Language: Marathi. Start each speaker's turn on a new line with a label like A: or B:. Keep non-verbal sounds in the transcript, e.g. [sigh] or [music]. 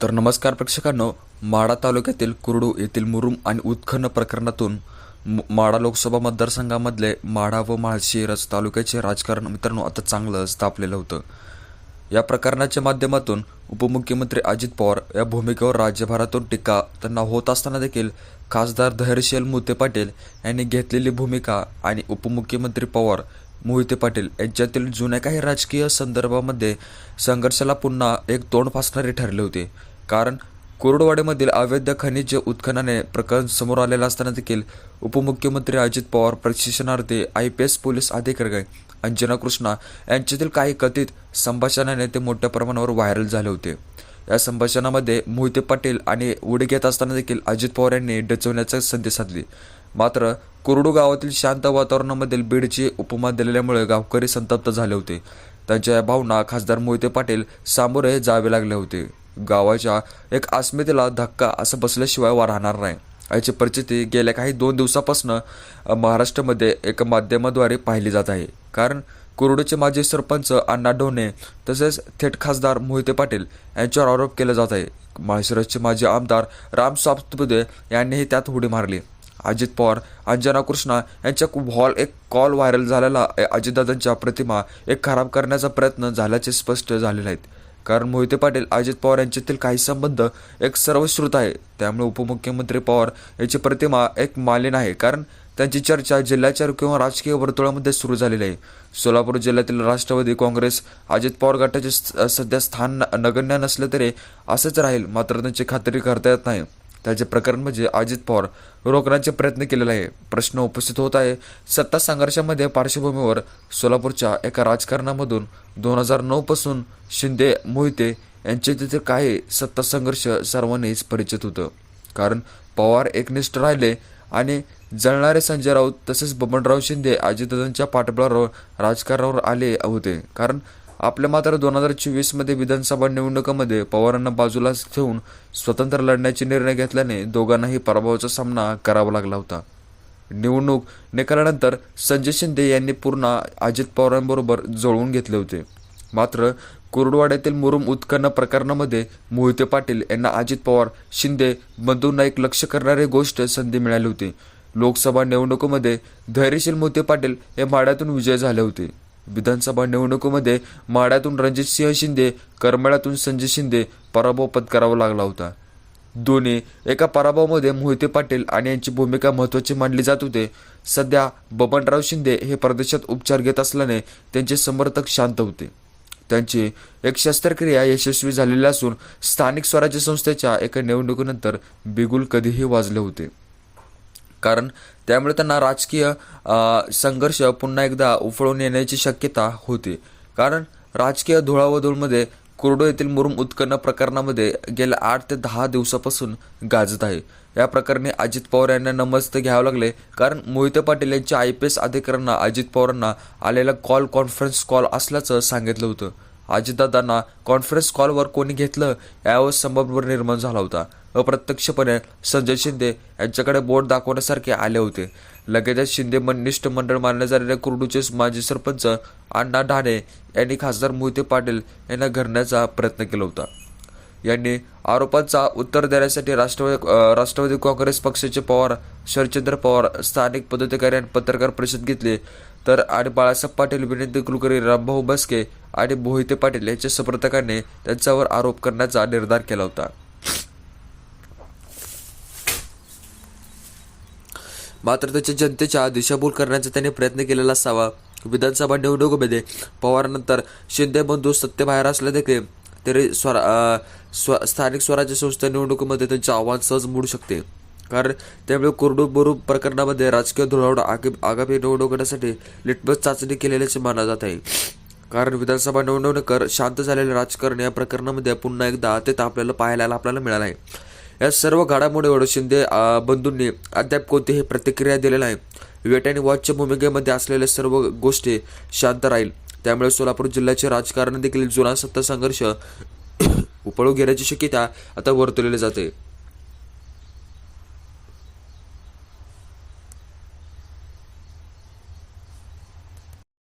A: तर नमस्कार प्रेक्षकांनो माढा तालुक्यातील कुरडू येथील मुरुम आणि उत्खनन प्रकरणातून माडा माढा लोकसभा मतदारसंघामधले माढा व माळशिरस तालुक्याचे राजकारण मित्रांनो आता चांगलंच तापलेलं होतं. या प्रकरणाच्या माध्यमातून उपमुख्यमंत्री अजित पवार या भूमिकेवर राज्यभरातून टीका त्यांना होत असताना देखील खासदार धैर्यशील मुते पाटील यांनी घेतलेली भूमिका आणि उपमुख्यमंत्री पवार मोहिते पाटील यांच्यातील जुन्या काही राजकीय संदर्भामध्ये संघर्षाला पुन्हा एक तोंड फासणारे ठरले होते. कारण कोरडवाडीमधील अवैध खनिज उत्खनने प्रकरण समोर आलेलं असताना देखील उपमुख्यमंत्री अजित पवार प्रशिक्षणार्थी आय पी एस पोलीस अधिकारी अंजना कृष्णा यांच्यातील काही कथित संभाषणाने ते मोठ्या प्रमाणावर व्हायरल झाले होते. या संभाषणामध्ये मोहिते पाटील आणि उडी घेत असताना देखील अजित पवार यांनी डचवण्याचा संधी साधली. मात्र कुरडू गावातील शांत वातावरणामधील बीडची उपमा दिलेल्यामुळे गावकरी संतप्त झाले होते. त्यांच्या या भावना खासदार मोहिते पाटील सामोरे जावे लागले होते. गावाच्या एक अस्मितेला धक्का असं बसल्याशिवाय वा राहणार नाही. याची परिस्थिती गेल्या काही दोन दिवसापासून महाराष्ट्रामध्ये एका माध्यमाद्वारे पाहिली जात आहे. कारण कुरुडचे माजी सरपंच अण्णा ढोणे तसेच थेट खासदार मोहिते पाटील यांच्यावर आरोप केला जात आहे. माळशिरसचे माजी आमदार राम सातपुते यांनीही त्यात उडी मारली. अजित पवार अंजना कृष्णा यांच्या हॉल एक कॉल व्हायरल झालेला अजितदादांच्या प्रतिमा एक खराब करण्याचा प्रयत्न झाल्याचे स्पष्ट झालेले आहेत. कारण मोहिते पाटील अजित पवार यांच्यातील काही संबंध एक सर्वश्रुत आहे. त्यामुळे उपमुख्यमंत्री पवार यांची प्रतिमा एक मालिन आहे. कारण त्यांची चर्चा जिल्ह्याच्या किंवा राजकीय वर्तुळामध्ये सुरू झालेली आहे. सोलापूर जिल्ह्यातील राष्ट्रवादी काँग्रेस अजित पवार गटाचे स- सध्या स्थान न- नगण्य नसले तरी असंच राहील मात्र त्यांची खात्री करता येत नाही. त्याचे प्रकरण म्हणजे अजित पवार रोखण्याचे प्रयत्न केलेला आहे. प्रश्न उपस्थित होत आहे. सत्ता संघर्षामध्ये पार्श्वभूमीवर सोलापूरच्या एका राजकारणामधून दोन हजार नऊ पासून शिंदे मोहिते यांचे तिथे काही सत्ता संघर्ष सर्वांनीच परिचित होतं. कारण पवार एकनिष्ठ राहिले आणि जळणारे संजय राऊत तसेच बबनराव शिंदे अजितदादांच्या पाठबळावर राजकारणावर आले होते. कारण आपल्या मात्र दोन हजार चोवीसमध्ये विधानसभा निवडणुकामध्ये पवारांना बाजूला ठेवून स्वतंत्र लढण्याचे निर्णय घेतल्याने दोघांनाही पराभवाचा सामना करावा लागला होता. निवडणूक निकालानंतर संजय शिंदे यांनी पूर्ण अजित पवारांबरोबर जुळवून घेतले होते. मात्र कोरडवाड्यातील मुरुम उत्खनन प्रकरणामध्ये मोहिते पाटील यांना अजित पवार शिंदे बंधू एक लक्ष करणारी गोष्ट संधी मिळाली होती. लोकसभा निवडणुकीमध्ये धैर्यशील मोहिते पाटील हे माड्यातून विजय झाले होते. विधानसभा निवडणुकीमध्ये माड्यातून रणजितसिंह शिंदे करमाळ्यातून संजय शिंदे पराभव पत्करावा लागला होता. दोन्ही एका पराभवामध्ये मोहिते पाटील आणि यांची भूमिका महत्त्वाची मानली जात होते. सध्या बबनराव शिंदे हे परदेशात उपचार घेत असल्याने त्यांचे समर्थक शांत होते. त्यांची एक शस्त्रक्रिया यशस्वी झालेली असून स्थानिक स्वराज्य संस्थेच्या एका निवडणुकीनंतर बिगुल कधीही वाजले होते. कारण त्यामुळे त्यांना राजकीय संघर्ष पुन्हा एकदा उफळून येण्याची शक्यता होती. कारण राजकीय धुळावधूळमध्ये कुर्डो येथील मुरुम उत्खनन प्रकरणामध्ये गेल्या आठ ते दहा दिवसापासून गाजत आहे. या प्रकरणी अजित पवार यांना नमस्त घ्यावं लागले कारण मोहिते पाटील यांच्या आय पी एस अधिकाऱ्यांना अजित पवारांना आलेला कॉल कॉन्फरन्स कॉल असल्याचं सांगितलं होतं. अजितदादांना कॉन्फरन्स कॉलवर कोणी घेतलं यावर संभ्रम निर्माण झाला होता. अप्रत्यक्षपणे संजय शिंदे यांच्याकडे बोट दाखवण्यासारखे आले होते. लगेचच शिंदे निष्ठ मंडळ मानले जाणारे कुर्डूचे माजी सरपंच अण्णा ढाणे यांनी खासदार मोहिते पाटील यांना घडण्याचा प्रयत्न केला होता. यांनी आरोपांचा उत्तर देण्यासाठी राष्ट्रवादी राष्ट्रवादी काँग्रेस पक्षाचे पवार शरचंद्र पवार स्थानिक पदाधिकारी आणि पत्रकार परिषद घेतली. तर आणि बाळासाहेब पाटील विनंती कुलकर्णी रामभाऊ बसके आणि मोहिते पाटील यांच्या समर्थकांनी त्यांच्यावर आरोप करण्याचा निर्धार केला होता. मात्र त्याच्या जनतेच्या दिशाभूल करण्याचा त्यांनी प्रयत्न केलेला असावा. विधानसभा निवडणुकीमध्ये पवारनंतर शिंदे बंधू सत्तेबाहेर असले देखील तरी स्वरा स्व स्थानिक स्वराज्य संस्था निवडणुकीमध्ये त्यांचे आव्हान सहज मोडू शकते. कारण त्यामुळे कुरडू बुरू प्रकरणामध्ये राजकीय धुळावड आगी आगामी निवडणुकीसाठी लिटमस चाचणी केलेल्याचे मानलं जात आहे. कारण विधानसभा निवडणुकीनंतर शांत झालेले राजकारण या प्रकरणामध्ये पुन्हा एकदा ते आपल्याला पाहायला आपल्याला मिळालं आहे. या सर्व घडामोडीवर शिंदे बंधूंनी अद्याप कोणतीही प्रतिक्रिया दिलेली नाही. वेट आणि वॉचच्या भूमिकेमध्ये असलेल्या सर्व गोष्टी शांत राहील. त्यामुळे सोलापूर जिल्ह्याचे राजकारण देखील जुना सत्ता संघर्ष [coughs] उपळू घेण्याची शक्यता आता वर्तवलेली जाते.